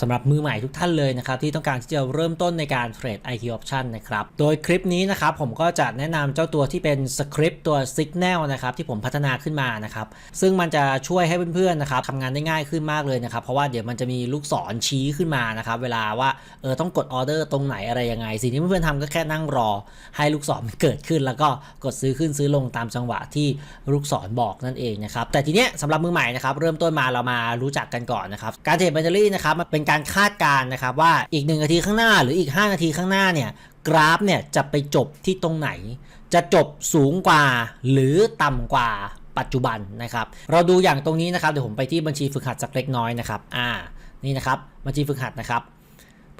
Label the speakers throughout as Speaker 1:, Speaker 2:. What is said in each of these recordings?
Speaker 1: สำหรับมือใหม่ทุกท่านเลยนะครับที่ต้องการที่จะเริ่มต้นในการเทรด IQ Option นะครับโดยคลิปนี้นะครับผมก็จะแนะนำเจ้าตัวที่เป็นสคริปต์ตัว Signal นะครับที่ผมพัฒนาขึ้นมานะครับซึ่งมันจะช่วยให้เพื่อนๆนะครับทำงานได้ง่ายขึ้นมากเลยนะครับเพราะว่าเดี๋ยวมันจะมีลูกศรชี้ขึ้นมานะครับเวลาว่าเออต้องกดออเดอร์ตรงไหนอะไรยังไง สิ่งที่เพื่อนๆทำก็แค่นั่งรอ ให้ลูกศรมันเกิดขึ้น แล้วก็กดซื้อขึ้นซื้อลงตามจังหวะที่ลูกศรบอกนั่นเองนะครับแต่ทีเนี้ยสำหรับมือใหม่นะครับเริ่มต้นมาเรามารู้จักกันก่อนนะครับการเทรดแบตเตอรี่นะครับมันเป็นการคาดการณ์นะครับว่าอีก 1 นาทีข้างหน้าหรืออีก 5 นาทีข้างหน้าเนี่ยกราฟเนี่ยจะไปจบที่ตรงไหน จะจบสูงกว่าหรือต่ำกว่าปัจจุบันนะครับ เราดูอย่างตรงนี้นะครับเดี๋ยวผมไปที่บัญชีฝึกหัดสักเล็กน้อยนะครับ อ่า นี่นะครับบัญชีฝึกหัดนะครับ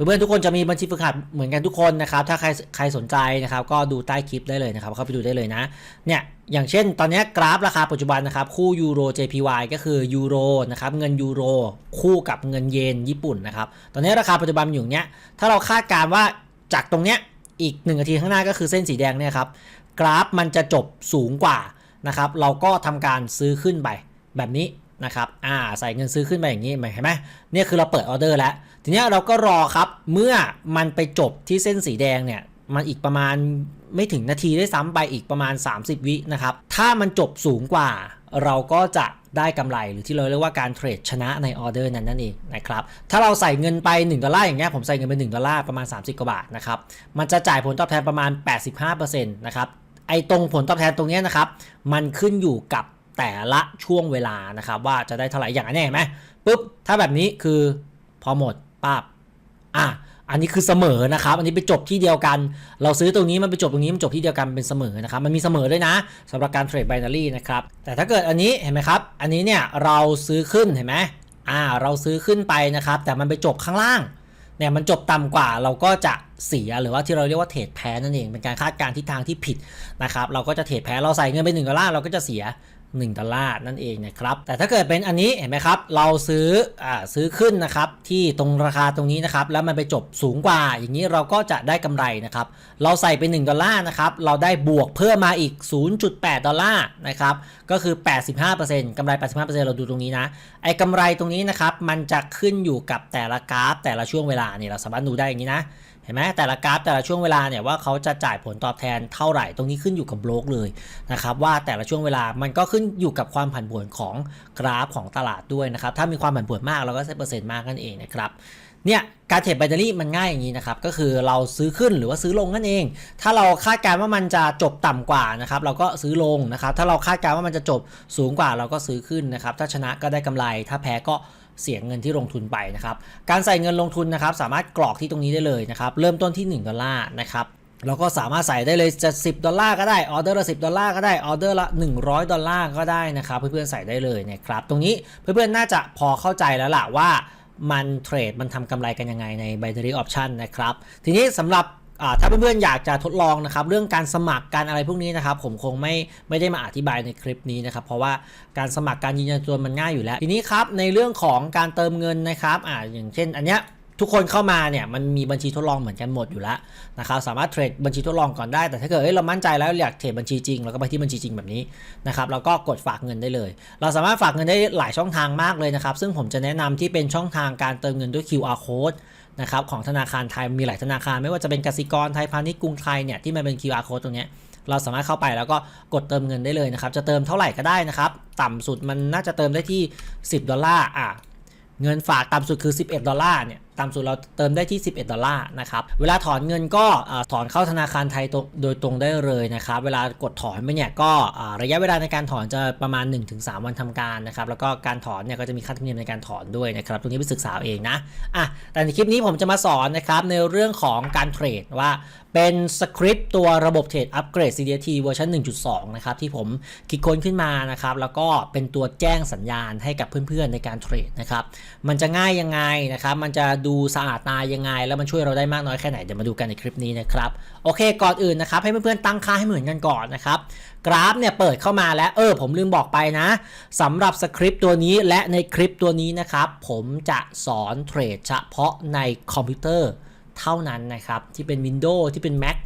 Speaker 1: เพื่อนๆทุกคนจะมีบัญชีฝึกหัดเหมือนกันทุกคนนะครับ ถ้าใครใครสนใจนะครับ ก็ดูใต้คลิปได้เลยนะครับเข้าไปดูได้เลยนะ เนี่ยอย่างเช่น ตอนนี้กราฟราคาปัจจุบันนะครับ คู่ยูโร JPY ก็คือยูโรนะครับเงินยูโร คู่กับเงินเยนญี่ปุ่นนะครับ ตอนนี้ราคาปัจจุบันอยู่เนี้ยถ้าเราคาดการณ์ว่าจากตรงเนี้ยอีก1นาทีข้างหน้าก็คือเส้นสีแดงเนี่ยครับกราฟมันจะจบสูงกว่านะครับ เราก็ทำการซื้อขึ้นไปแบบนี้ นะครับ อ่า ใส่เงินซื้อขึ้นไปอย่างนี้เห็นไหมเนี่ยคือเราเปิดออเดอร์แล้ว ทีนี้เราก็รอครับ เมื่อมันไปจบที่เส้นสีแดงเนี่ย มันอีกประมาณไม่ถึงนาทีได้ซ้ำไปอีกประมาณ 30 วินะครับ ถ้ามันจบสูงกว่า เราก็จะได้กำไรหรือที่เราเรียกว่าการเทรดชนะในออเดอร์นั้นนั่นเองนะครับ ถ้าเราใส่เงินไป 1 ดอลลาร์อย่างเงี้ยผมใส่เงินไป 1 ดอลลาร์ประมาณ 30 กว่าบาทนะครับ มันจะจ่ายผลตอบแทนประมาณ 85%นะครับ ไอ้ตรงผลตอบแทนตรงเนี้ยนะครับ มันขึ้นอยู่กับ แต่ละช่วงเวลานะครับว่าจะได้เท่าไหร่อย่างนี้เห็นไหมปุ๊บถ้าแบบนี้คือพอหมดปั๊บอะอันนี้คือเสมอนะครับ อันนี้ไปจบที่เดียวกัน เราซื้อตรงนี้มันไปจบตรงนี้มันจบที่เดียวกันเป็นเสมอนะครับ มันมีเสมอด้วยนะสำหรับการเทรดไบนารีนะครับ แต่ถ้าเกิดอันนี้เห็นไหมครับ อันนี้เนี่ยเราซื้อขึ้นเห็นไหมอ่า เราซื้อขึ้นไปนะครับ แต่มันไปจบข้างล่าง เนี่ยมันจบต่ำกว่าเราก็จะเสียหรือว่าที่เราเรียกว่าเทรดแพ้นั่นเอง เป็นการคาดการณ์ทิศทางที่ผิดนะครับ เราก็จะเทรดแพ้ เราใส่เงินไป1ดอลลาร์เราก็จะเสีย 1ดอลลาร์นั่นเองนะครับ แต่ถ้าเกิดเป็นอันนี้เห็นไหมครับ เราซื้ออ่าซื้อขึ้นนะครับที่ตรงราคาตรงนี้นะครับ แล้วมันไปจบสูงกว่า อย่างนี้เราก็จะได้กำไรนะครับ เราใส่ไป1ดอลลาร์นะครับ เราได้บวกเพิ่มมาอีก 0.8 ดอลลาร์นะครับ ก็คือ 85%กำไร 85%เราดูตรงนี้นะ ไอ้กำไรตรงนี้นะครับ มันจะขึ้นอยู่กับแต่ละกราฟ แต่ละช่วงเวลาเนี่ยเราสามารถดูได้อย่างนี้นะ เห็นไหมแต่ละกราฟแต่ละช่วงเวลาเนี่ยว่าเขาจะจ่ายผลตอบแทนเท่าไหร่ตรงนี้ขึ้นอยู่กับโบรกเลยนะครับว่าแต่ละช่วงเวลามันก็ขึ้นอยู่กับความผันผวนของกราฟของตลาดด้วยนะครับถ้ามีความผันผวนมากเราก็ใช้เปอร์เซ็นต์มากนั่นเองนะครับเนี่ยการเทรดแบตเตอรี่มันง่ายอย่างนี้นะครับก็คือเราซื้อขึ้นหรือว่าซื้อลงนั่นเอง ถ้าเราคาดการณ์ว่ามันจะจบต่ำกว่านะครับเราก็ซื้อลงนะครับถ้าเราคาดการณ์ว่ามันจะจบสูงกว่าเราก็ซื้อขึ้นนะครับถ้าชนะก็ได้กำไร ถ้าแพ้ก็ เสียเงินที่ลงทุนไปนะครับ การใส่เงินลงทุนนะครับ สามารถกรอกที่ตรงนี้ได้เลยนะครับ เริ่มต้นที่ 1 ดอลลาร์นะครับเราก็สามารถใส่ได้เลยจะ 10 ดอลลาร์ก็ได้ออเดอร์ละ 10 ดอลลาร์ก็ได้ออเดอร์ละ 100 ดอลลาร์ก็ได้นะครับ เพื่อนๆใส่ได้เลยนะครับ ตรงนี้เพื่อนๆน่าจะพอเข้าใจแล้วล่ะว่ามันเทรดมันทำกำไรกันยังไงใน binary option นะครับ ทีนี้สำหรับ ถ้าเพื่อนๆอยากจะทดลองนะครับเรื่องการสมัครการอะไรพวกนี้นะครับผมคงไม่ไม่ได้มาอธิบายในคลิปนี้นะครับเพราะว่าการสมัครการยืนยันตัวมันง่ายอยู่แล้ว ทีนี้ครับในเรื่องของการเติมเงินนะครับอ่าอย่างเช่น อันเนี้ยทุกคนเข้ามาเนี่ยมันมีบัญชีทดลองเหมือนกันหมดอยู่แล้วนะครับสามารถเทรดบัญชีทดลองก่อนได้แต่ถ้าเกิดเอ้ยเรามั่นใจแล้วอยากเทรดบัญชีจริงเราก็ไปที่บัญชีจริงแบบนี้นะครับแล้วก็กดฝากเงินได้เลย เราสามารถฝากเงินได้หลายช่องทางมากเลยนะครับซึ่งผมจะแนะนำที่เป็นช่องทางการเติมเงินด้วย QR code นะครับของธนาคารไทยมีหลายธนาคาร ไม่ว่าจะเป็นกสิกรไทยพาณิชย์กรุงไทยเนี่ยที่มันเป็น QR code ตรงนี้เราสามารถเข้าไปแล้วก็กดเติมเงินได้เลยนะครับ จะเติมเท่าไหร่ก็ได้นะครับ ต่ำสุดมันน่าจะเติมได้ที่ 10 ดอลลาร์อะเงินฝากต่ำสุดคือ 11 ดอลลาร์เนี่ย ต่ำสุดเราเติมได้ที่ 11 ดอลลาร์นะครับ เวลาถอนเงินก็ถอนเข้าธนาคารไทยโดยตรงได้เลยนะครับ เวลากดถอนไปเนี่ยก็ระยะเวลาในการถอนจะประมาณ 1-3 วันทำการนะครับ แล้วก็การถอนเนี่ยก็จะมีค่าธรรมเนียมในการถอนด้วยนะครับ ตรงนี้ไปศึกษาเอาเองนะ อะ แต่ในคลิปนี้ผมจะมาสอนนะครับในเรื่องของการเทรดว่าเป็นสคริปต์ตัวระบบเทรดอัปเกรด CDT เวอร์ชัน1.2 นะครับ ที่ผมคิดค้นขึ้นมานะครับ แล้วก็เป็นตัวแจ้งสัญญาณให้กับเพื่อนๆในการเทรดนะครับ มันจะง่ายยังไงนะครับ มันจะดููสะอาดตายังไง แล้วมันช่วยเราได้มากน้อยแค่ไหนเดี๋ยวมาดูกันในคลิปนี้นะครับโอเคก่อนอื่นนะครับให้เพื่อนๆตั้งค่าให้เหมือนกันก่อนนะครับกราฟเนี่ยเปิดเข้ามาแล้วเออผมลืมบอกไปนะสำหรับสคริปต์ตัวนี้และในคลิปตัวนี้นะครับผมจะสอนเทรดเฉพาะในคอมพิวเตอร์เท่านั้นนะครับที่เป็น Windows ที่เป็น Mac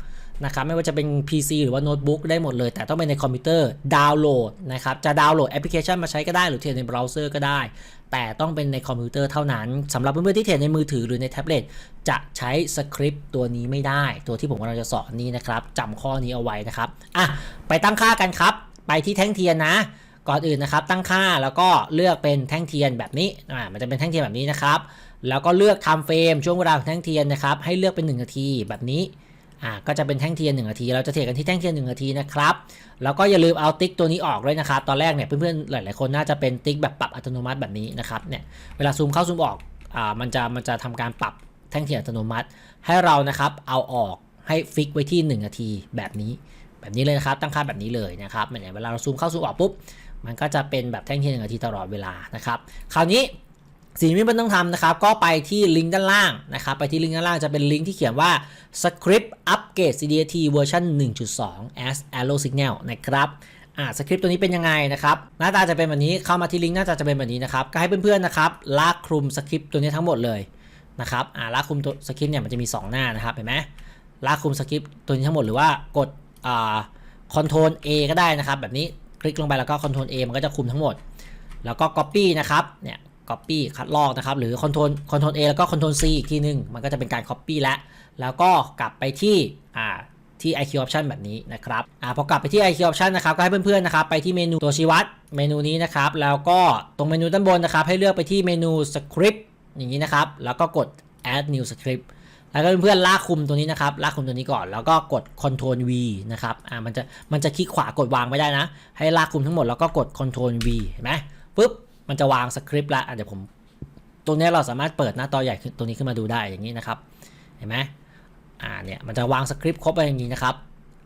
Speaker 1: นะครับไม่ว่าจะเป็น PC หรือว่าโน้ตบุ๊กได้หมดเลย แต่ต้องเป็นในคอมพิวเตอร์ดาวน์โหลดนะครับจะดาวน์โหลดแอปพลิเคชันมาใช้ก็ได้หรือเทรดในเบราว์เซอร์ก็ได้ แต่ต้องเป็นในคอมพิวเตอร์เท่านั้นสำหรับเพื่อนๆที่เทรดในมือถือหรือในแท็บเล็ตจะใช้สคริปต์ตัวนี้ไม่ได้ ตัวที่ผมกำลังจะสอนนี้นะครับจำข้อนี้เอาไว้นะครับอะไปตั้งค่ากันครับ ไปที่แท่งเทียนนะ ก่อนอื่นนะครับ ตั้งค่าแล้วก็เลือกเป็นแท่งเทียนแบบนี้อ่ามันจะเป็นแท่งเทียนแบบนี้นะครับแล้วก็เลือกทม์เฟรมช่วงเวลาของแท่งเทียนนะครับให้เลือกเป็น 1 นาทีแบบนี้ อ่าก็จะเป็นแท่งเทียน1นาที เราจะเทรดกันที่แท่งเทียน1นาทีนะครับ แล้วก็อย่าลืมเอาติ๊กตัวนี้ออกด้วยนะครับ ตอนแรกเนี่ยเพื่อนๆหลายๆคนน่าจะเป็นติ๊กแบบปรับอัตโนมัติแบบนี้นะครับ เนี่ย เวลาซูมเข้าซูมออก อ่า มันจะ มันจะทำการปรับแท่งเทียนอัตโนมัติ ให้เรานะครับ เอาออกให้ฟิกไว้ที่ 1 นาทีแบบนี้ แบบนี้เลยนะครับ ตั้งค่าแบบนี้เลยนะครับเนี่ยเวลาเราซูมเข้าซูมออกปุ๊บ มันก็จะเป็นแบบแท่งเทียนหนึ่งนาทีตลอดเวลานะครับ คราวนี้ สิ่งที่มันต้องทำนะครับ ก็ไปที่ลิงก์ด้านล่างนะครับ ไปที่ลิงก์ด้านล่างจะเป็นลิงก์ที่เขียนว่า script upgrade CDT version 1.2 as arrow signal นะครับอ่าสคริปต์ตัวนี้เป็นยังไงนะครับหน้าตาจะเป็นแบบนี้เข้ามาที่ลิงก์หน้าตาจะเป็นแบบนี้นะครับก็ให้เพื่อนๆนะครับลากคลุมสคริปต์ตัวนี้ทั้งหมดเลยนะครับอ่าลากคลุมตัวสคริปต์เนี่ยมันจะมี 2 หน้านะครับเห็นไหมลากคลุมสคริปต์ตัวนี้ทั้งหมดหรือว่ากดอ่า Ctrl A ก็ได้นะครับ แบบนี้คลิกลงไปแล้วก็ Ctrl A มันก็จะคุมทั้งหมด แล้วก็ Copy นะครับเนี่ย Copy คัดลอกนะครับ หรือ Ctrl Ctrl A แล้วก็ Ctrl C อีกทีหนึง มันก็จะเป็นการ Copy แล้ว แล้วก็กลับไปที่อ่าที่ IQ Option แบบนี้นะครับอ่าพอกลับไปที่ IQ Option นะครับก็ให้เพื่อนๆนะครับไปที่เมนูตัวชี้วัดเมนูนี้นะครับ แล้วก็ตรงเมนูด้านบนนะครับ ให้เลือกไปที่เมนู Script อย่างนี้นะครับ แล้วก็กด Add New Script แล้วก็เพื่อนๆลากคุมตัวนี้นะครับ ลากคุมตัวนี้ก่อน แล้วก็กด Ctrl V นะครับ อ่า มันจะ มันจะคลิกขวากดวางไม่ได้นะ ให้ลากคุมทั้งหมดแล้วก็กด Ctrl V เห็นไหมปุ๊บ มันจะวางสคริปต์ละอะเดี๋ยวผม ตรงนี้เราสามารถเปิดหน้าจอใหญ่ตัวนี้ขึ้นมาดูได้อย่างนี้นะครับ เห็นไหมอ่าเนี่ยมันจะวางสคริปต์ครบไปอย่างนี้นะครับ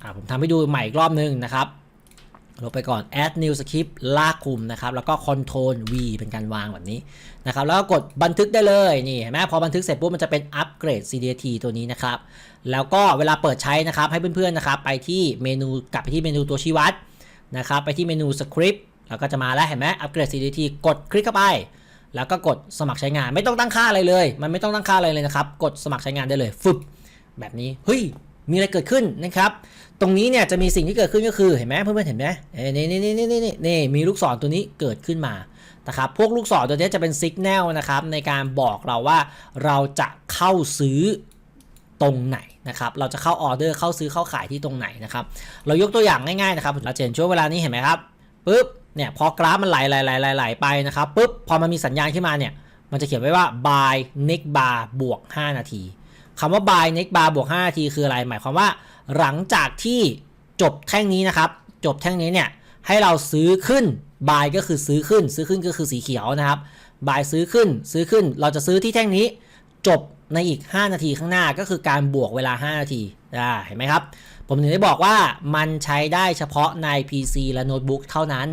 Speaker 1: อ่าผมทำให้ดูใหม่อีกรอบนึงนะครับลงไปก่อน add new script ลากคุมนะครับ แล้วก็ control V เป็นการวางแบบนี้นะครับ แล้วก็กดบันทึกได้เลย นี่เห็นไหมพอบันทึกเสร็จปุ๊บมันจะเป็น upgrade CDT ตัวนี้นะครับ แล้วก็เวลาเปิดใช้นะครับ ให้เพื่อนๆนะครับ ไปที่เมนูกลับไปที่เมนูตัวชี้วัดนะครับ ไปที่เมนู script แล้วก็จะมาแล้วเห็นไหม upgrade CDT กดคลิกเข้าไป แล้วก็กดสมัครใช้งานไม่ต้องตั้งค่าอะไรเลย มันไม่ต้องตั้งค่าอะไรเลยนะครับ กดสมัครใช้งานได้เลยฟึบแบบนี้เฮ้ยมีอะไรเกิดขึ้นนะครับ ตรงนี้เนี่ยจะมีสิ่งที่เกิดขึ้นก็คือเห็นไหมเพื่อนๆเห็นไหมเอ้ยนี่นี่นี่นี่นี่นี่มีลูกศรตัวนี้เกิดขึ้นมานะครับพวกลูกศรตัวนี้จะเป็นสัญญาณนะครับในการบอกเราว่าเราจะเข้าซื้อตรงไหนนะครับ เราจะเข้าออเดอร์เข้าซื้อเข้าขายที่ตรงไหนนะครับ เรายกตัวอย่างง่ายๆนะครับเราจะเห็นช่วงเวลานี้เห็นไหมครับปุ๊บ เนี่ยพอกราฟมันไหลไหลไหลไหลไหลไปนะครับปุ๊บพอมันมีสัญญาณขึ้นมาเนี่ยมันจะเขียนไว้ว่า buy next bar บวก 5 นาทีคำว่า buy next bar บวก 5 นาทีคืออะไร หมายความว่า หลังจากที่จบแท่งนี้นะครับ จบแท่งนี้เนี่ยให้เราซื้อขึ้น buy ก็คือซื้อขึ้น ซื้อขึ้นก็คือสีเขียวนะครับ buy ซื้อขึ้น ซื้อขึ้น เราจะซื้อที่แท่งนี้ จบในอีก 5 นาทีข้างหน้าก็คือการบวกเวลา 5 นาทีอ่าเห็นไหมครับ ผมถึงได้บอกว่ามันใช้ได้เฉพาะใน PC และโน้ตบุ๊กเท่านั้น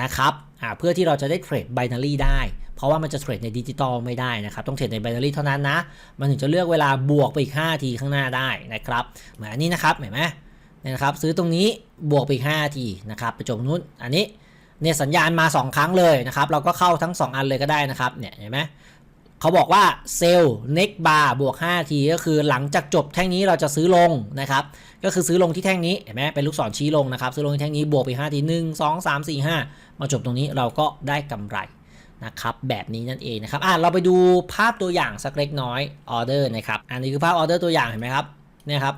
Speaker 1: นะครับเพื่อที่เราจะได้เทรดไบนารีได้ เพราะว่ามันจะเทรดในดิจิตอลไม่ได้นะครับ ต้องเทรดในไบนารีเท่านั้นนะ มันถึงจะเลือกเวลาบวกไปอีก5นาทีข้างหน้าได้นะครับเหมือนอันนี้นะครับเห็นไหมเนี่ยนะครับซื้อตรงนี้บวกไปอีก5นาทีนะครับไปจบนู้นอันนี้เนี่ยสัญญาณมา 2 ครั้งเลยนะครับ เราก็เข้าทั้ง 2 อันเลยก็ได้นะครับเนี่ยเห็นไหม เขาบอกว่าเซลล์ next bar บวก5นาทีก็คือหลังจากจบแท่งนี้เราจะซื้อลงนะครับก็คือซื้อลงที่แท่งนี้เห็นไหมเป็นลูกศรชี้ลงนะครับซื้อลงที่แท่งนี้บวกไป5นาทีหนึ่งสองสามสี่ห้ามาจบตรงนี้เราก็ได้กำไรนะครับแบบนี้นั่นเองนะครับอะเราไปดูภาพตัวอย่างสักเล็กน้อยออเดอร์นะครับอันนี้คือภาพออเดอร์ตัวอย่างเห็นไหมครับเนี่ยครับ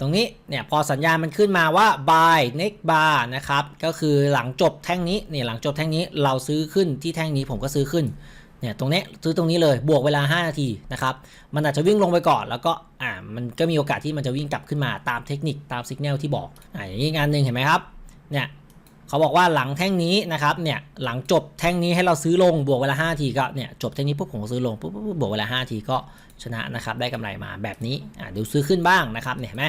Speaker 1: ตรงนี้เนี่ยพอสัญญาณมันขึ้นมาว่า buy next bar นะครับก็คือหลังจบแท่งนี้เนี่ยหลังจบแท่งนี้เราซื้อขึ้นที่แท่งนี้ผมก็ซื้อขึ้น เนี่ยตรงนี้ซื้อตรงนี้เลยบวกเวลา 5 นาทีนะครับมันอาจจะวิ่งลงไปก่อน แล้วก็อ่ามันก็มีโอกาสที่มันจะวิ่งกลับขึ้นมาตามเทคนิคตามสัญญาณที่บอกอ่าอย่างนี้งานหนึ่งเห็นไหมครับเนี่ยเขาบอกว่าหลังแท่งนี้นะครับเนี่ยหลังจบแท่งนี้ให้เราซื้อลงบวกเวลา 5 ทีก็เนี่ยจบแท่งนี้ปุ๊บผมซื้อลงปุ๊บปุ๊บปุ๊บบวกเวลา 5 ทีก็ชนะนะครับได้กำไรมาแบบนี้อ่าเดี๋ยวซื้อขึ้นบ้างนะครับเนี่ยเห็นไหม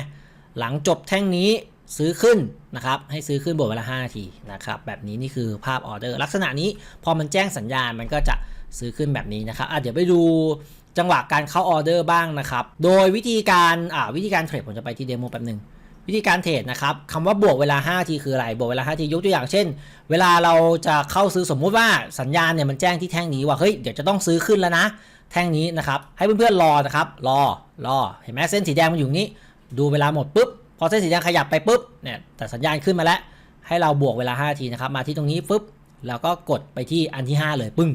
Speaker 1: หลังจบแท่งนี้ซื้อขึ้นนะครับให้ซื้อขึ้นบวกเวลา 5 นาทีนะครับแบบนี้นี่คือภาพออเดอร์ ลักษณะนี้พอมันแจ้งสัญญาณมันก็จะ ซื้อขึ้นแบบนี้นะครับอะเดี๋ยวไปดูจังหวะการเข้าออเดอร์บ้างนะครับ โดยวิธีการอ่าวิธีการเทรดผมจะไปที่เดโมแป๊บหนึ่งวิธีการเทรดนะครับคำว่าบวกเวลา 5 ทีคืออะไร บวกเวลา 5 ทียกตัวอย่างเช่น เวลาเราจะเข้าซื้อสมมุติว่าสัญญาณเนี่ยมันแจ้งที่แท่งนี้ว่าเฮ้ยเดี๋ยวจะต้องซื้อขึ้นแล้วนะ แท่งนี้นะครับ ให้เพื่อนๆรอนะครับ รอรอเห็นไหมเส้นสีแดงมันอยู่นี้ ดูเวลาหมดปุ๊บพอเส้นสีแดงขยับไปปุ๊บเนี่ยแต่สัญญาณขึ้นมาแล้ว ให้เราบวกเวลา5นาทีนะครับมาที่ตรงนี้ปุ๊บแล้วก็กดไปที่อันที่ 5 เลยปึ้ง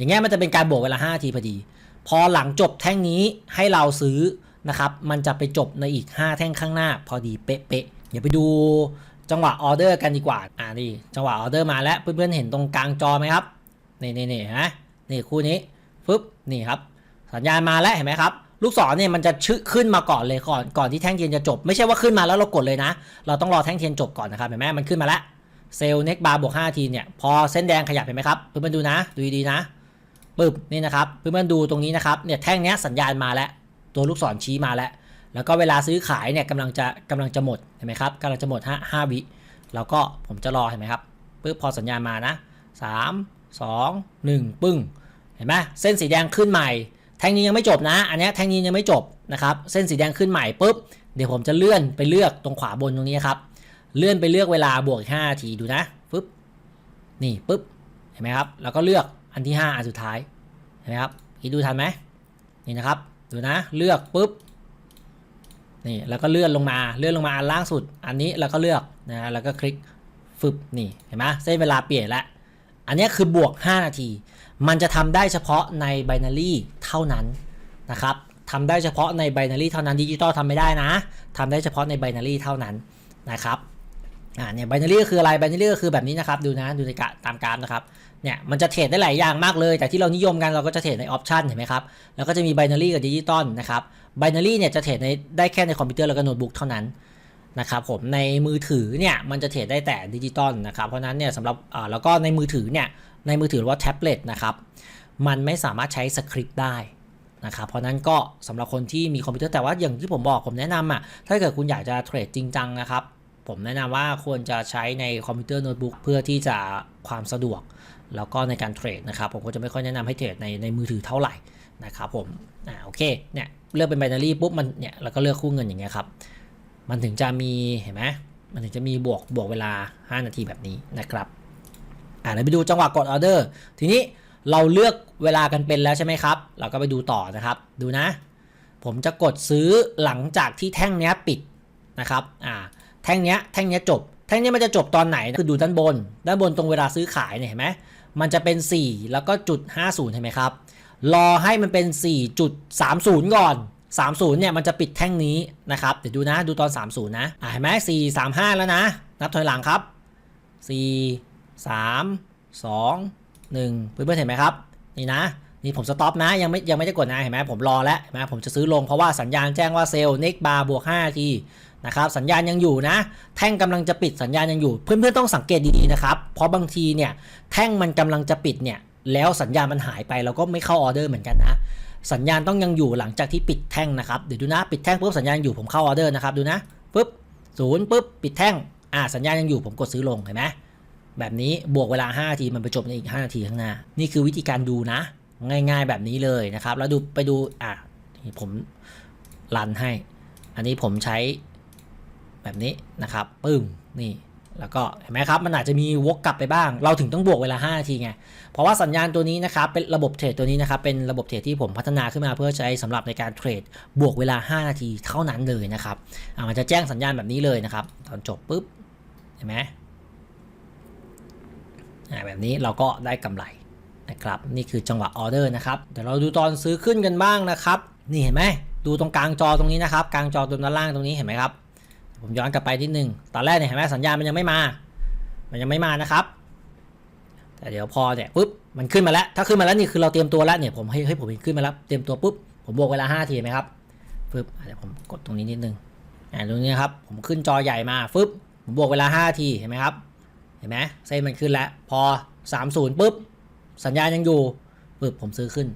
Speaker 1: อย่างเงี้ยมันจะเป็นการบวกเวลา5นาทีพอดี พอหลังจบแท่งนี้ให้เราซื้อนะครับมันจะไปจบในอีก 5 แท่งข้างหน้า พอดีเป๊ะๆเดี๋ยวไปดูจังหวะออเดอร์กันดีกว่าอ่านี่จังหวะออเดอร์มาแล้วเพื่อนๆเห็นตรงกลางจอไหมครับนี่นี่นี่นะนี่คู่นี้ปุ๊บนี่ครับสัญญาณมาแล้วเห็นไหมครับลูกศรเนี่ยมันจะชึขึ้นมาก่อนเลยก่อนก่อนที่แท่งเทียนจะจบ ไม่ใช่ว่าขึ้นมาแล้วเรากดเลยนะ เราต้องรอแท่งเทียนจบก่อนนะครับเห็นไหมมันขึ้นมาแล้วเซลล์เน็กบาร์บวก5ทีเนี่ยพอเส้นแดงขยับเห็นไหมครับเพื่อนๆดูนะดูดีๆนะ ปึ๊บนี่นะครับเพื่อนๆดูตรงนี้นะครับเนี่ยแท่งเนี้ยสัญญาณมาแล้ว ตัวลูกศรชี้มาแล้ว แล้วก็เวลาซื้อขายเนี่ยกำลังจะกำลังจะหมดเห็นไหมครับกำลังจะหมด5 5วิแล้วก็ผมจะรอเห็นไหมครับปึ๊บพอสัญญาณมานะ3 2 1ปึ้งเห็นไหมเส้นสีแดงขึ้นใหม่ แท่งนี้ยังไม่จบนะ อันนี้แท่งนี้ยังไม่จบนะครับเส้นสีแดงขึ้นใหม่ปุ๊บเดี๋ยวผมจะเลื่อนไปเลือกตรงขวาบนตรงนี้ครับเลื่อนไปเลือกเวลาบวก5นาทีดูนะปุ๊บนี่ปุ๊บเห็นไหมครับ แล้วก็เลือก อันที่ 5 อันสุดท้ายเห็นไหมครับคิดดูทันไหมนี่นะครับ ดูนะ เลือกปุ๊บ นี่ แล้วก็เลื่อนลงมา เลื่อนลงมาอันล่างสุด อันนี้แล้วก็เลือกนะ แล้วก็คลิกฟึบ นี่ เห็นไหมเส้นเวลาเปลี่ยนแล้วอันนี้คือบวก 5 นาที มันจะทำได้เฉพาะใน binary เท่านั้นนะครับทำได้เฉพาะใน binary เท่านั้นดิจิตอลทำไม่ได้นะทำได้เฉพาะใน binary เท่านั้นนะครับ อ่า เนี่ย binary ก็คืออะไร binary ก็คือแบบนี้นะครับ ดูนะ ดูในกะตามกราฟนะครับ เนี่ยมันจะเทรดได้หลายอย่างมากเลย แต่ที่เรานิยมกันเราก็จะเทรดใน option เห็นไหมครับ แล้วก็จะมี binary กับดิจิตอลนะครับ binary เนี่ยจะเทรดในได้แค่ในคอมพิวเตอร์แล้วก็โน้ตบุ๊กเท่านั้นนะครับผมในมือถือเนี่ยมันจะเทรดได้แต่ดิจิตอลนะครับ เพราะนั้นเนี่ยสำหรับอ่าแล้วก็ในมือถือเนี่ยในมือถือหรือว่าแท็บเล็ตนะครับมันไม่สามารถใช้สคริปต์ได้นะครับเพราะนั้นก็สำหรับคนที่มีคอมพิวเตอร์แต่ว่าอย่างที่ผมบอกผมแนะนำอะถ้าเกิดคุณอยากจะเทรดจริงจังนะครับผมแนะนำว่าควรจะใช้ในคอมพิวเตอร์โน้ตบุ๊กเพื่อที่จะความสะดวก แล้วก็ในการเทรดนะครับผมก็จะไม่ค่อยแนะนำให้เทรดในในมือถือเท่าไหร่นะครับผมอ่าโอเคเนี่ยเลือกเป็น binary ปุ๊บมันเนี่ยแล้วก็เลือกคู่เงินอย่างเงี้ยครับมันถึงจะมีเห็นไหมมันถึงจะมีบวกบวกเวลา 5 นาทีแบบนี้นะครับอ่าเราไปดูจังหวะกดออเดอร์ทีนี้เราเลือกเวลากันเป็นแล้วใช่ไหมครับ เราก็ไปดูต่อนะครับ ดูนะ ผมจะกดซื้อหลังจากที่แท่งเนี้ยปิดนะครับอ่าแท่งเนี้ยแท่งเนี้ยจบ แท่งเนี้ยมันจะจบตอนไหนคือดูด้านบน ด้านบนตรงเวลาซื้อขายเนี่ยเห็นไหม มันจะเป็น 4 แล้วก็จุด50เห็นไหมครับ รอให้มันเป็น 4.30 ก่อน 30 เนี่ยมันจะปิดแท่งนี้นะครับ เดี๋ยวดูนะ ดูตอน 30 นะอ่าเห็นไหม4 3 5 แล้วนะ นับถอยหลังครับ 4 3 2 1เพื่อนๆเห็นไหมครับ นี่นะ นี่ผมสต็อปนะ ยังไม่ยังไม่ได้กดนะ เห็นไหมผมรอแล้วเห็นไหมผมจะซื้อลงเพราะว่าสัญญาณแจ้งว่าเซลล์เน็กบาร์บวก5ที นะครับสัญญาณยังอยู่นะ แท่งกำลังจะปิดสัญญาณยังอยู่ เพื่อนๆต้องสังเกตดีๆนะครับ เพราะบางทีเนี่ยแท่งมันกำลังจะปิดเนี่ยแล้วสัญญาณมันหายไปเราก็ไม่เข้าออเดอร์เหมือนกันนะสัญญาณต้องยังอยู่หลังจากที่ปิดแท่งนะครับเดี๋ยวดูนะปิดแท่งปุ๊บสัญญาณอยู่ผมเข้าออเดอร์นะครับดูนะปุ๊บศูนย์ปุ๊บปิดแท่งอ่าสัญญาณยังอยู่ผมกดซื้อลงเห็นไหมแบบนี้บวกเวลา 5 นาทีมันไปจบในอีก 5 นาทีข้างหน้า นี่คือวิธีการดูนะ ง่ายๆแบบนี้เลยนะครับ แล้วดูไปดูอะนี่ผมรันให้ อันนี้ผมใช้ แบบนี้นะครับปึ้งนี่แล้วก็เห็นไหมครับมันอาจจะมีวกกลับไปบ้าง เราถึงต้องบวกเวลา5นาทีไง เพราะว่าสัญญาณตัวนี้นะครับเป็นระบบเทรดตัวนี้นะครับเป็นระบบเทรดที่ผมพัฒนาขึ้นมาเพื่อใช้สำหรับในการเทรดบวกเวลา 5 นาทีเท่านั้นเลยนะครับมันจะแจ้งสัญญาณแบบนี้เลยนะครับ ตอนจบปุ๊บเห็นไหมแบบนี้เราก็ได้กำไรนะครับนี่คือจังหวะออเดอร์นะครับเดี๋ยวเราดูตอนซื้อขึ้นกันบ้างนะครับ นี่เห็นไหมดูตรงกลางจอตรงนี้นะครับ กลางจอตรงด้านล่างตรงนี้เห็นไหมครับ ผมย้อนกลับไปนิดนึง ตอนแรกเนี่ยเห็นไหมสัญญาณมันยังไม่มา มันยังไม่มานะครับ แต่เดี๋ยวพอเนี่ยปุ๊บ มันขึ้นมาแล้ว ถ้าขึ้นมาแล้วนี่คือเราเตรียมตัวแล้วเนี่ย ผมให้ให้ผมขึ้นมาแล้ว เตรียมตัวปุ๊บ ผมบวกเวลา5ทีไหมครับปึ๊บเดี๋ยวผมกดตรงนี้นิดนึง อ่าตรงนี้ครับ ผมขึ้นจอใหญ่มาฟึบผมบวกเวลา 5 ที เห็นไหมครับ เห็นไหมเส้นมันขึ้นแล้ว พอ 30ปุ๊บ สัญญาณยังอยู่ปึ๊บ ผมซื้อขึ้น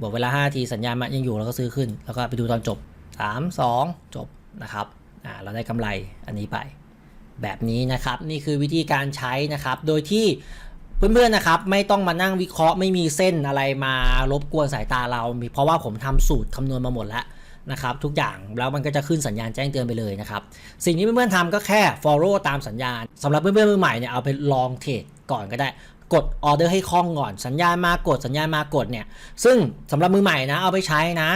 Speaker 1: บวกเวลา 5 ที สัญญาณมันยังอยู่แล้วก็ซื้อขึ้น แล้วก็ไปดูตอนจบ 3 2 จบนะครับ เราได้กำไรอันนี้ไป แบบนี้นะครับนี่คือวิธีการใช้นะครับ โดยที่เพื่อนๆนะครับไม่ต้องมานั่งวิเคราะห์ไม่มีเส้นอะไรมารบกวนสายตาเรามีเพราะว่าผมทำสูตรคำนวณมาหมดแล้วนะครับทุกอย่างแล้วมันก็จะขึ้นสัญญาณแจ้งเตือนไปเลยนะครับสิ่งที่เพื่อนๆทำก็แค่ follow ตามสัญญาณสำหรับเพื่อนๆมือใหม่เนี่ยเอาไปลองเทรดก่อนก็ได้ กดออเดอร์ให้คล่องก่อนสัญญาณมากดสัญญาณมากดเนี่ยซึ่งสำหรับมือใหม่นะเอาไปใช้นะ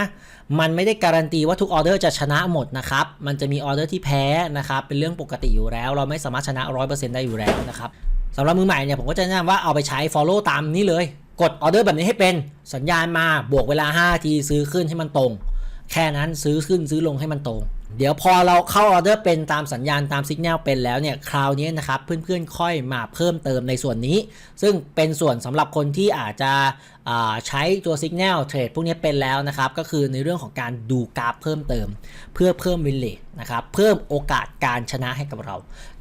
Speaker 1: มันไม่ได้การันตีว่าทุกออเดอร์จะชนะหมดนะครับ มันจะมีออเดอร์ที่แพ้นะครับ เป็นเรื่องปกติอยู่แล้ว เราไม่สามารถชนะ 100%ได้อยู่แล้วนะครับสำหรับมือใหม่เนี่ยผมก็จะแนะนำว่าเอาไปใช้ follow ตามนี้เลย กดออเดอร์แบบนี้ให้เป็น สัญญาณมาบวกเวลา5ทีซื้อขึ้นให้มันตรง แค่นั้นซื้อขึ้นซื้อลงให้มันตรง เดี๋ยวพอเราเข้าออเดอร์เป็นตามสัญญาณตามสัญญาณเป็นแล้วเนี่ยคราวนี้นะครับเพื่อนๆค่อยมาเพิ่มเติมในส่วนนี้ ซึ่งเป็นส่วนสำหรับคนที่อาจจะใช้ตัว Signal Trade พวกนี้เป็นแล้วนะครับ ก็คือในเรื่องของการดูกราฟเพิ่มเติม เพื่อเพิ่มวินเลทนะครับเพิ่มโอกาสการชนะให้กับเรา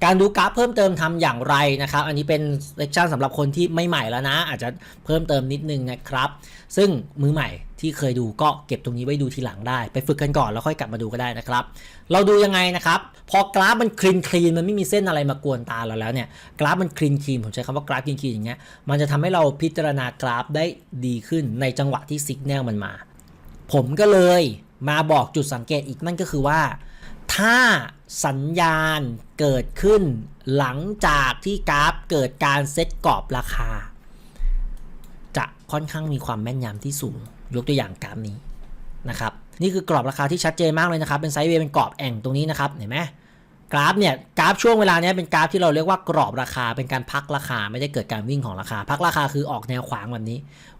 Speaker 1: การดูกราฟเพิ่มเติมทำอย่างไรนะครับ อันนี้เป็นเลคชั่นสำหรับคนที่ไม่ใหม่แล้วนะ อาจจะเพิ่มเติมนิดนึงนะครับ ซึ่งมือใหม่ที่เคยดูก็เก็บตรงนี้ไว้ดูทีหลังได้ ไปฝึกกันก่อนแล้วค่อยกลับมาดูก็ได้นะครับ เราดูยังไงนะครับ พอกราฟมันคลีนคลีนมันไม่มีเส้นอะไรมากวนตาเราแล้วเนี่ยกราฟมันคลีนคลีนผมใช้คำว่ากราฟคลีนคลีนอย่างเงี้ยมันจะทำให้เราพิจารณากราฟได้ดีขึ้นในจังหวะที่สัญญาณมันมา ผมก็เลยมาบอกจุดสังเกตอีกนั่นก็คือว่า ถ้าสัญญาณเกิดขึ้นหลังจากที่กราฟเกิดการเซตกรอบราคา ค่อนข้างมีความแม่นยำที่สูง ยกตัวอย่างกราฟนี้นะครับนี่คือกรอบราคาที่ชัดเจนมากเลยนะครับ เป็นไซด์เวย์เป็นกรอบแอ่งตรงนี้นะครับเห็นไหมกราฟเนี่ยกราฟช่วงเวลาเนี้ยเป็นกราฟที่เราเรียกว่ากรอบราคาเป็นการพักราคาไม่ได้เกิดการวิ่งของราคา พักราคาคือออกแนวขวางแบบนี้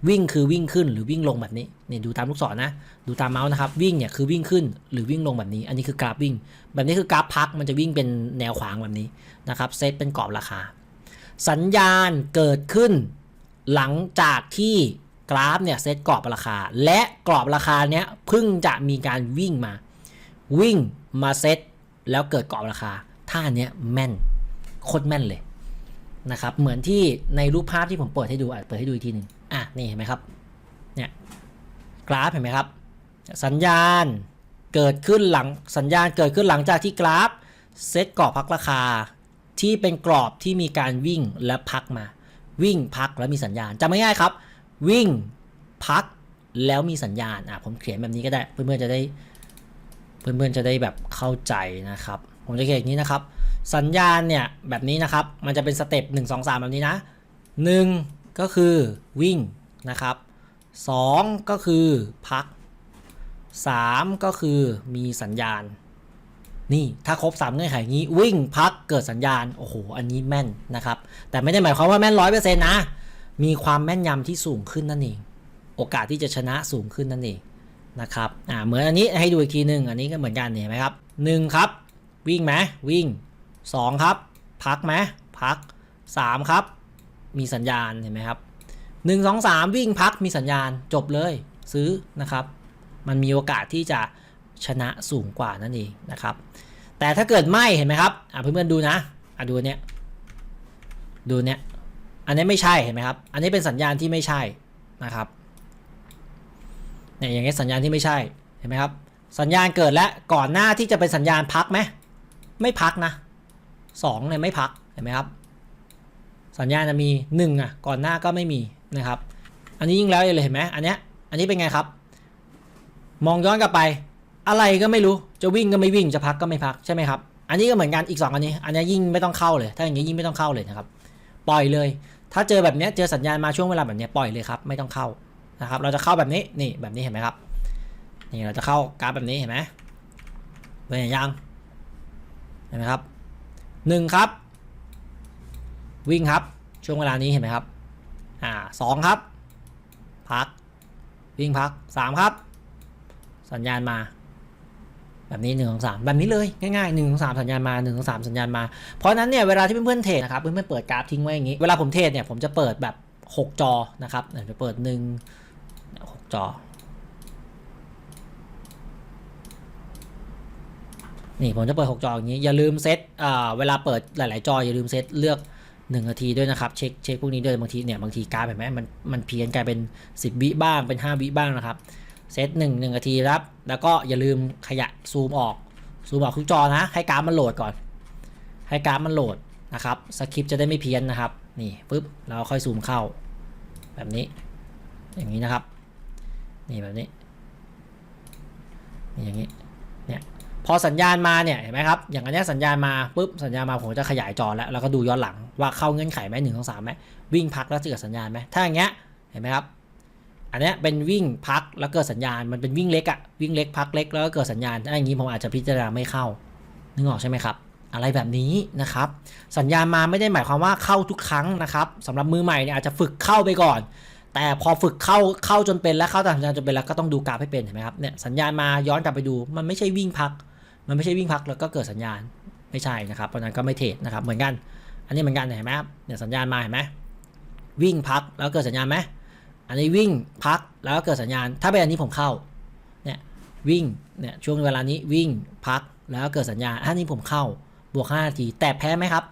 Speaker 1: วิ่งคือวิ่งขึ้นหรือวิ่งลงแบบนี้นี่ดูตามลูกศรนะ ดูตามเมาส์นะครับวิ่งเนี่ยคือวิ่งขึ้นหรือวิ่งลงแบบนี้ อันนี้คือกราฟวิ่ง แบบนี้คือกราฟพักมันจะวิ่งเป็นแนวขวางแบบนี้นะครับเซตเป็นกรอบราคา สัญญาณเกิดขึ้น หลังจากที่กราฟเนี่ยเซตกรอบราคา และกรอบราคาเนี้ยเพิ่งจะมีการวิ่งมา วิ่งมาเซตแล้วเกิดกรอบราคาท่าเนี้ยแม่นโคตรแม่นเลยนะครับเหมือนที่ในรูปภาพที่ผมเปิดให้ดูอะเปิดให้ดูอีกทีหนึ่งอะนี่เห็นไหมครับเนี่ยกราฟเห็นไหมครับ สัญญาณเกิดขึ้นหลังสัญญาณเกิดขึ้นหลังจากที่กราฟเซตกรอบพักราคาที่เป็นกรอบที่มีการวิ่งและพักมา วิ่งพักแล้วมีสัญญาณจำไม่ง่ายครับ วิ่งพักแล้วมีสัญญาณอะผมเขียนแบบนี้ก็ได้เพื่อนๆจะได้ เพื่อนๆจะได้แบบเข้าใจนะครับ ผมจะเขียนอย่างนี้นะครับ สัญญาณเนี่ยแบบนี้นะครับ มันจะเป็นสเต็ป1 2 3แบบนี้นะ1ก็คือวิ่งนะครับ2ก็คือพัก3ก็คือมีสัญญาณ นี่ถ้าครบ3เงื่อนไขนี้วิ่งพักเกิดสัญญาณ โอ้โห อันนี้แม่นนะครับ แต่ไม่ได้หมายความว่าแม่นร้อยเปอร์เซ็นต์นะ มีความแม่นยำที่สูงขึ้นนั่นเอง โอกาสที่จะชนะสูงขึ้นนั่นเองนะครับอ่าเหมือนอันนี้ให้ดูอีกทีหนึ่งอันนี้ก็เหมือนกันเห็นไหมครับหนึ่งครับ วิ่งไหมวิ่งสองครับ พักไหมพักสามครับ มีสัญญาณเห็นไหมครับหนึ่งสองสามวิ่งพักมีสัญญาณจบเลยซื้อนะครับ มันมีโอกาสที่จะ ชนะสูงกว่านั่นเองนะครับ แต่ถ้าเกิดไม่เห็นไหมครับอะเพื่อนๆดูนะอะดูเนี้ยดูเนี้ยอันนี้ไม่ใช่เห็นไหมครับ อันนี้เป็นสัญญาณที่ไม่ใช่นะครับเนี่ยอย่างนี้ยสัญญาณที่ไม่ใช่เห็นไหมครับ สัญญาณเกิดแล้วก่อนหน้าที่จะเป็นสัญญาณพักไหมไม่พักนะสองเนี่ยไม่พักเห็นไหมครับ สัญญาณจะมีหนึ่งอะก่อนหน้าก็ไม่มีนะครับ อันนี้ยิ่งแล้วเลยเห็นไหมอันเนี้ยอันนี้เป็นไงครับ มองย้อนกลับไป อะไรก็ไม่รู้จะวิ่งก็ไม่วิ่งจะพักก็ไม่พักใช่ไหมครับอันนี้ก็เหมือนกันอีก2อันนี้ อันนี้ยิ่งไม่ต้องเข้าเลย ถ้าอย่างนี้ยิ่งไม่ต้องเข้าเลยนะครับปล่อยเลย ถ้าเจอแบบนี้เจอสัญญาณมาช่วงเวลาแบบนี้ปล่อยเลยครับไม่ต้องเข้านะครับ เราจะเข้าแบบนี้นี่แบบนี้เห็นไหมครับนี่เราจะเข้ากราฟแบบนี้เห็นไหมเป็นอย่างยังเห็นไหมครับหนึ่งครับ วิ่งครับช่วงเวลานี้เห็นไหมครับอ่าสองครับ พัก วิ่งพักสามครับ สัญญาณมา แบบนี้หนึ่งสองสามแบบนี้เลยง่ายๆหนึ่งสองสามสัญญาณมาหนึ่งสองสามสัญญาณมา เพราะนั้นเนี่ยเวลาที่เพื่อนๆเทรดนะครับเพื่อนๆเปิดกราฟทิ้งไว้อย่างนี้ เวลาผมเทรดเนี่ยผมจะเปิดแบบ 6 จอนะครับเดี๋ยวจะเปิดหนึ่งหกจอนี่ผมจะเปิด 6 จออย่างนี้อย่าลืมเซตเวลาเปิดหลาย ๆ จออย่าลืมเซตเลือก1นาทีด้วยนะครับเช็คเช็คพวกนี้ด้วยบางทีเนี่ยบางทีกราฟเห็นไหมมันมันเพี้ยนกลายเป็น 10 วิบ้างเป็น 5 วิบ้างนะครับ เซตหนึ่งหนึ่งนาทีครับ แล้วก็อย่าลืมขยะซูมออก ซูมออกทุกจอนะ ให้กราฟมันโหลดก่อน ให้กราฟมันโหลดนะครับ สคริปต์จะได้ไม่เพี้ยนนะครับ นี่ปุ๊บ เราค่อยซูมเข้า แบบนี้ อย่างนี้นะครับ นี่แบบนี้ นี่อย่างนี้ เนี่ย พอสัญญาณมาเนี่ย เห็นไหมครับ อย่างอันเนี้ยสัญญาณมาปุ๊บ สัญญาณมาผมจะขยายจอแล้ว แล้วก็ดูย้อนหลังว่าเข้าเงื่อนไขไหมหนึ่งสองสามไหมวิ่งพักแล้วจะเกิดสัญญาณไหมถ้าอย่างเงี้ย เห็นไหมครับ อันเนี้ยเป็นวิ่งพักแล้วเกิดสัญญาณมันเป็นวิ่งเล็กอะวิ่งเล็กพักเล็กแล้วก็เกิดสัญญาณถ้าอย่างนี้ผมอาจจะพิจารณาไม่เข้านึกออกใช่ไหมครับ อะไรแบบนี้นะครับ สัญญาณมาไม่ได้หมายความว่าเข้าทุกครั้งนะครับสำหรับมือใหม่เนี่ยอาจจะฝึกเข้าไปก่อน แต่พอฝึกเข้าเข้าจนเป็นแล้วเข้าตามสัญญาณจนเป็นแล้วก็ต้องดูกราฟให้เป็นเห็นไหมครับเนี่ยสัญญาณมาย้อนกลับไปดู มันไม่ใช่วิ่งพัก มันไม่ใช่วิ่งพักแล้วก็เกิดสัญญาณไม่ใช่นะครับเพราะฉะนั้นก็ไม่เทรดนะครับเหมือนกัน อันนี้เหมือนกันเห็นไหมครับเนี่ยสัญญาณมาเห็นไหมวิ่งพักแล้วเกิดสัญญาณไหม อันนี้วิ่งพักแล้วก็เกิดสัญญาณ ถ้าเป็นอันนี้ผมเข้าเนี่ยวิ่งเนี่ยช่วงเวลานี้วิ่งพักแล้วก็เกิดสัญญาณอันนี้ผมเข้าบวก5นาทีแต่แพ้ไหมครับ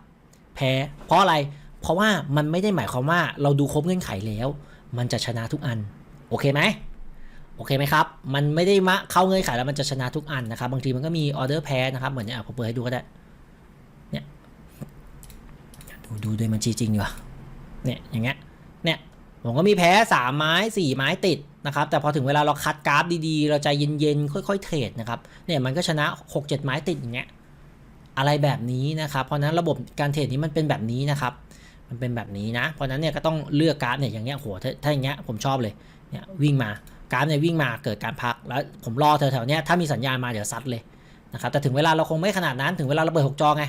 Speaker 1: แพ้เพราะอะไรเพราะว่ามันไม่ได้หมายความว่าเราดูครบเงื่อนไขแล้ว มันจะชนะทุกอัน โอเคไหมโอเคไหมครับ มันไม่ได้มาเข้าเงื่อนไขแล้วมันจะชนะทุกอันนะครับ บางทีมันก็มีออเดอร์แพ้นะครับ เหมือนเนี่ยผมเปิดให้ดูก็ได้ เนี่ย ดูดูด้วยมันจริงๆดีกว่าเนี่ย อย่างเงี้ย ผมก็มีแพ้สามไม้สี่ไม้ติดนะครับ แต่พอถึงเวลาเราคัดกราฟดีๆ เราใจเย็นๆ ค่อยๆ เทรดนะครับ เนี่ยมันก็ชนะหกเจ็ดไม้ติดอย่างเงี้ย อะไรแบบนี้นะครับ เพราะนั้นระบบการเทรดนี้มันเป็นแบบนี้นะครับ มันเป็นแบบนี้นะ เพราะนั้นเนี่ยก็ต้องเลือกกราฟเนี่ยอย่างเงี้ยโหถ้าอย่างเงี้ยผมชอบเลย เนี่ยวิ่งมากราฟเนี่ยวิ่งมาเกิดการพัก แล้วผมรอแถวๆเนี้ยถ้ามีสัญญาณมาเดี๋ยวซัดเลยนะครับ แต่ถึงเวลาเราคงไม่ขนาดนั้น ถึงเวลาเราเปิดหกจอไง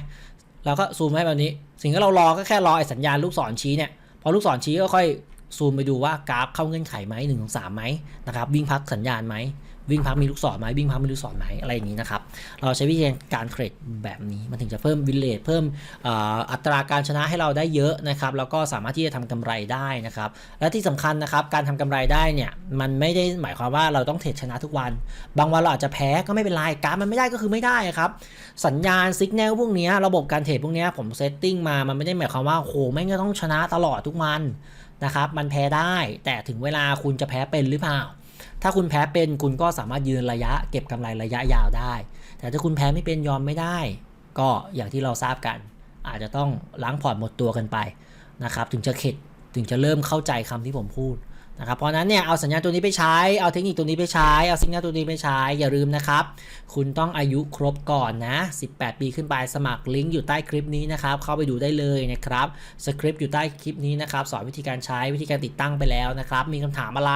Speaker 1: เราก็ซูมให้แบบนี้ สิ่งที่เรารอก็แค่รอไอ้สัญญาณลูกศรชี้เนี่ย พอลูกศรชี้ก็ค่อย ซูมไปดูว่ากราฟเข้าเงื่อนไขไหมหนึ่งถึงสามไหมนะครับวิ่งพักสัญญาณไหมวิ่งพักมีลูกศรไหมวิ่งพักมีลูกศรไหมอะไรอย่างนี้นะครับ เราใช้วิธีการเทรดแบบนี้มันถึงจะเพิ่มวิลเลจเพิ่มอ,อัตราการชนะให้เราได้เยอะนะครับแล้วก็สามารถที่จะทำกำไรได้นะครับ และที่สำคัญนะครับการทำกำไรได้เนี่ยมันไม่ได้หมายความว่าเราต้องเทรดชนะทุกวัน บางวันเราอาจจะแพ้ก็ไม่เป็นไรการมันไม่ได้ก็คือไม่ได้ครับสัญญาณสัญญาณพวกนี้ระบบการเทรดพวกนี้ผมเซตติ้งมามันไม่ได้หมายความว่าโหแม่งจะต้องชนะตลอดทุกวัน นะครับมันแพ้ได้ แต่ถึงเวลาคุณจะแพ้เป็นหรือเปล่า ถ้าคุณแพ้เป็นคุณก็สามารถยืนระยะ เก็บกำไรระยะยาวได้ แต่ถ้าคุณแพ้ไม่เป็นยอมไม่ได้ ก็อย่างที่เราทราบกัน อาจจะต้องล้างพอร์ตหมดตัวกันไปนะครับถึงจะเข็ดถึงจะเริ่มเข้าใจคำที่ผมพูด นะครับเพราะนั้นเนี่ยเอาสัญญาณตัวนี้ไปใช้ เอาเทคนิคตัวนี้ไปใช้ เอาสิงเกิลตัวนี้ไปใช้ อย่าลืมนะครับ คุณต้องอายุครบก่อนนะ 18 ปีขึ้นไป สมัครลิงก์อยู่ใต้คลิปนี้นะครับ เข้าไปดูได้เลยนะครับ สคริปต์อยู่ใต้คลิปนี้นะครับ สอนวิธีการใช้วิธีการติดตั้งไปแล้วนะครับ มีคำถามอะไร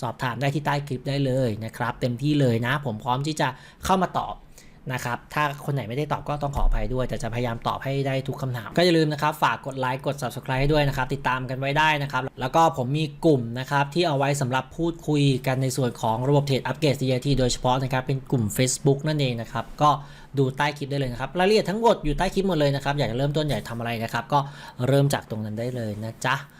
Speaker 1: สอบถามได้ที่ใต้คลิปได้เลยนะครับ เต็มที่เลยนะ ผมพร้อมที่จะเข้ามาตอบ นะครับ ถ้าคนไหนไม่ได้ตอบก็ต้องขออภัยด้วย แต่จะพยายามตอบให้ได้ทุกคำถาม ก็อย่าลืมนะครับ ฝากกดไลค์กด subscribe ให้ด้วยนะครับ ติดตามกันไว้ได้นะครับ แล้วก็ผมมีกลุ่มนะครับ ที่เอาไว้สำหรับพูดคุยกันในส่วนของระบบเทรดอัปเกรด CRT โดยเฉพาะนะครับ เป็นกลุ่ม Facebook นั่นเองนะครับ ก็ดูใต้คลิปได้เลยนะครับรายละเอียดทั้งหมดอยู่ใต้คลิปหมดเลยนะครับอยากจะเริ่มต้นอยากทำอะไรนะครับก็เริ่มจากตรงนั้นได้เลยนะจ๊ะ